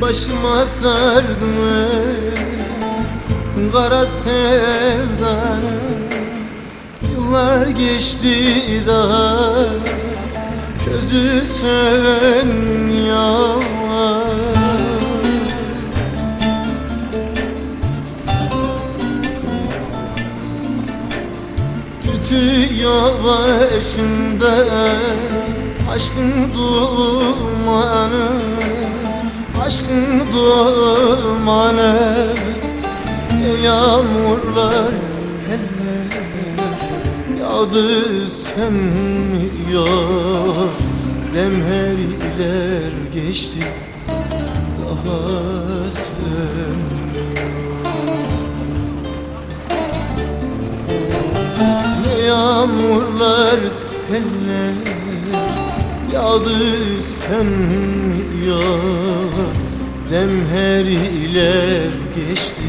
Başıma sardı Kara sevdanı Yıllar geçti daha. Közü sönmüyor Tütüyor başımda Aşkın dumanı Aşkın dumanı Yağmurlar seller Yağdı sönmüyor. Zemheriler geçti Daha sönmüyor. Yağmurlar seller Yağdı sönmüyor Zemheriler geçti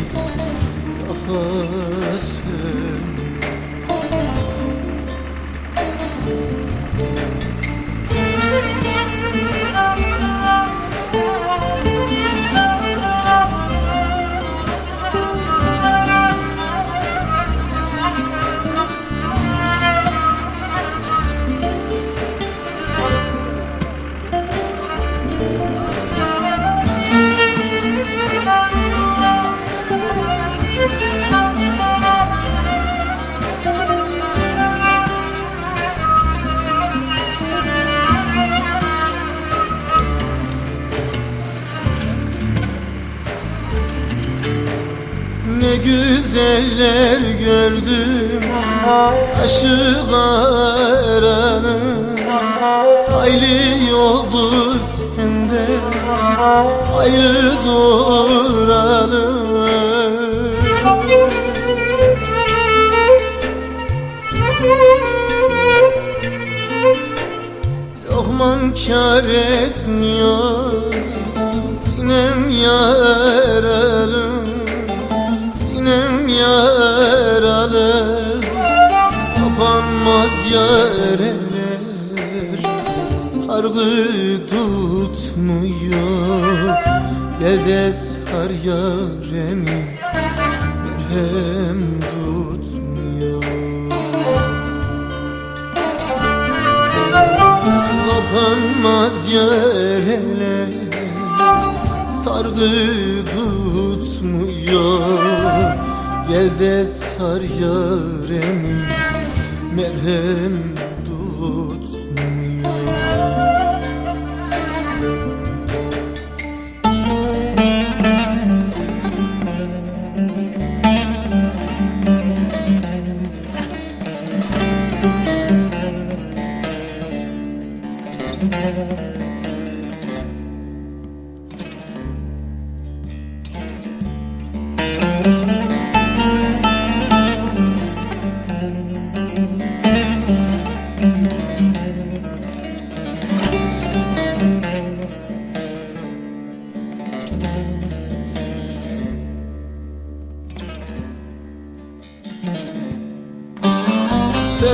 Ne güzeller gördüm Taşı karanın Hayli yoldu sende Ayrı duralım Lokman kar etmiyor Sinem yaralı Sinem yaralı Kapanmaz yareler. Sargı tutmuyor Gel de sar yaremi Merhem tutmuyor. Kapanmaz yareler Sargı tutmuyor Gel de sar yaremi Merhem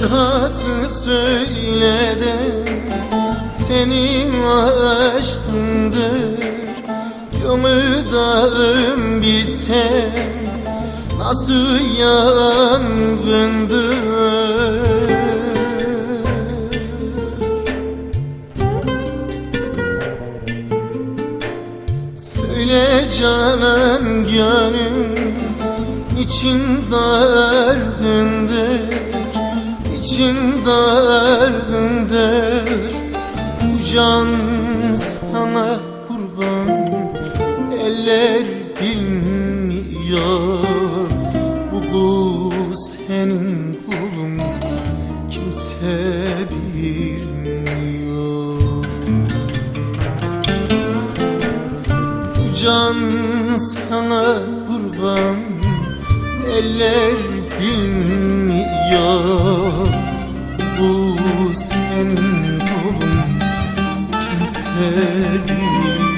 Ferhat'ı söyledim Senin aşkındır. Gönül dağım bilsem Nasıl yangındır? Söyle canan gönlüm için derdindir için derdindir. Bu can sana kurban Eller bilmiyor. Bu kul senin kulun Kimse bilmiyor. Bu can sana kurban Eller bilmiyor Bu senin kulun Kimse bilmiyor